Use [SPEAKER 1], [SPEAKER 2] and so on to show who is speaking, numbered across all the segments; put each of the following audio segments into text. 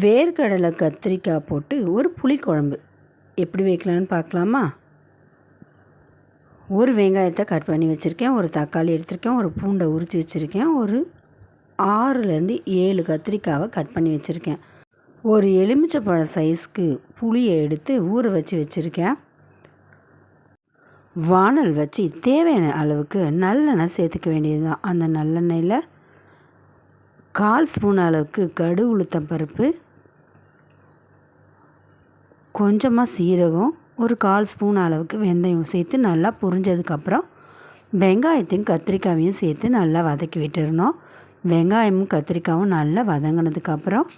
[SPEAKER 1] வேர்க்கடலை கத்திரிக்காய் போட்டு ஒரு புளிக்குழம்பு எப்படி வைக்கலான்னு பார்க்கலாமா? ஒரு வெங்காயத்தை கட் பண்ணி வச்சுருக்கேன் ஒரு தக்காளி எடுத்திருக்கேன் ஒரு பூண்டை உரித்து வச்சுருக்கேன் ஒரு ஆறுலேருந்து ஏழு கத்திரிக்காவை கட் பண்ணி வச்சுருக்கேன். ஒரு எலுமிச்சப்பழம் சைஸ்க்கு புளியை எடுத்து ஊற வச்சு வச்சுருக்கேன். வானல் வச்சு தேவையான அளவுக்கு நல்லெண்ணெய் சேர்த்துக்க வேண்டியது தான் அந்த நல்லெண்ணெயில் கால் ஸ்பூன் அளவுக்கு கடு உளுத்தம் பருப்பு கொஞ்சமாக சீரகம் ஒரு கால் ஸ்பூன் அளவுக்கு வெந்தயம் சேர்த்து நல்லா புரிஞ்சதுக்கப்புறம் வெங்காயத்தையும் கத்திரிக்காயையும் சேர்த்து நல்லா வதக்கி விட்டுறணும் வெங்காயமும் கத்திரிக்காயும் நல்லா வதங்கினதுக்கப்புறம்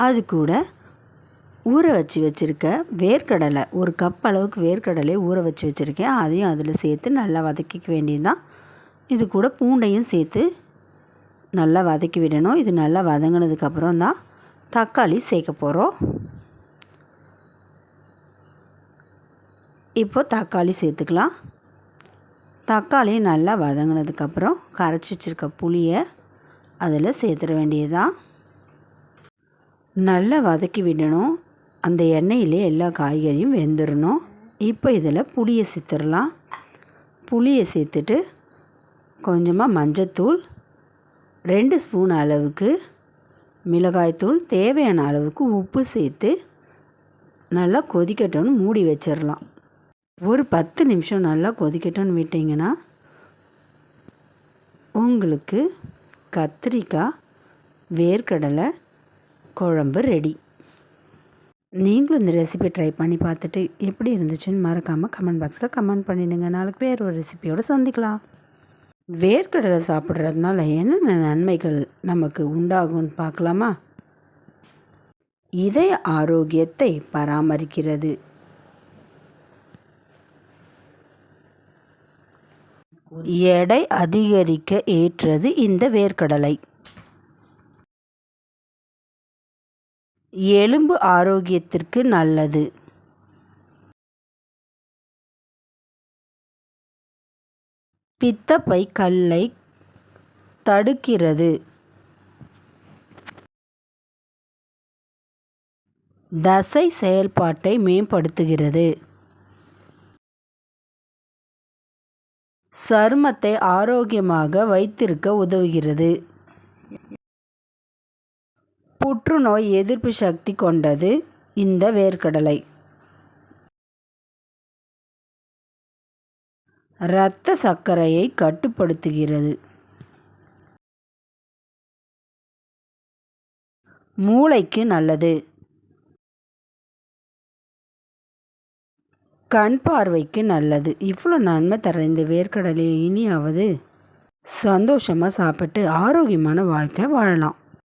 [SPEAKER 1] அது கூட ஊற வச்சு வச்சுருக்க வேர்க்கடலை ஒரு கப் அளவுக்கு வேர்க்கடலையை ஊற வச்சு வச்சுருக்கேன். அதையும் அதில் சேர்த்து நல்லா வதக்கிக்க வேண்டியதுதான். இது கூட பூண்டையும் சேர்த்து நல்லா வதக்கி விடணும். இது நல்லா வதங்கினதுக்கப்புறம் தான் தக்காளி சேர்க்க போகிறோம் இப்போ தக்காளி சேர்த்துக்கலாம். தக்காளி நல்லா வதங்கினதுக்கப்புறம் கரைச்சி வச்சுருக்க புளியை அதில் சேர்த்துட வேண்டியதுதான். நல்லா வதக்கி விடணும். அந்த எண்ணெயிலே எல்லா காய்கறியும் வெந்துடணும் இப்போ இதில் புளியை சேர்த்துடலாம். புளியை சேர்த்துட்டு கொஞ்சமாக மஞ்சத்தூள் ரெண்டு ஸ்பூன் அளவுக்கு மிளகாய்த்தூள் தேவையான அளவுக்கு உப்பு சேர்த்து நல்லா கொதிக்கட்டும்னு மூடி வச்சிடலாம். ஒரு பத்து நிமிஷம் நல்லா கொதிக்கட்டும்னு விட்டிங்கன்னா உங்களுக்கு கத்திரிக்காய் வேர்க்கடலை குழம்பு ரெடி. நீங்களும் இந்த ரெசிபி ட்ரை பண்ணி பார்த்துட்டு எப்படி இருந்துச்சுன்னு மறக்காமல் கமெண்ட் பாக்ஸில் கமெண்ட் பண்ணிடுங்க. நாளைக்கு வேறு ஒரு ரெசிபியோடு சந்திக்கலாம். வேர்க்கடலை சாப்பிட்றதுனால என்னென்ன நன்மைகள் நமக்கு உண்டாகும்னு பார்க்கலாமா? இதய ஆரோக்கியத்தை பராமரிக்கிறது. எடை அதிகரிக்க ஏற்றது இந்த வேர்க்கடலை. எலும்பு ஆரோக்கியத்திற்கு நல்லது. பித்தப்பை கல்லை தடுக்கிறது. தசை செயல்பாட்டை மேம்படுத்துகிறது. சருமத்தை ஆரோக்கியமாக வைத்திருக்க உதவுகிறது. புற்றுநோய் எதிர்ப்பு சக்தி கொண்டது இந்த வேர்க்கடலை. இரத்த சர்க்கரையை கட்டுப்படுத்துகிறது. மூளைக்கு நல்லது. கண் பார்வைக்கு நல்லது. இவ்வளோ நன்மை தர இந்த வேர்க்கடலையை இனியாவது சந்தோஷமாக சாப்பிட்டு ஆரோக்கியமான வாழ்க்கை வாழலாம்.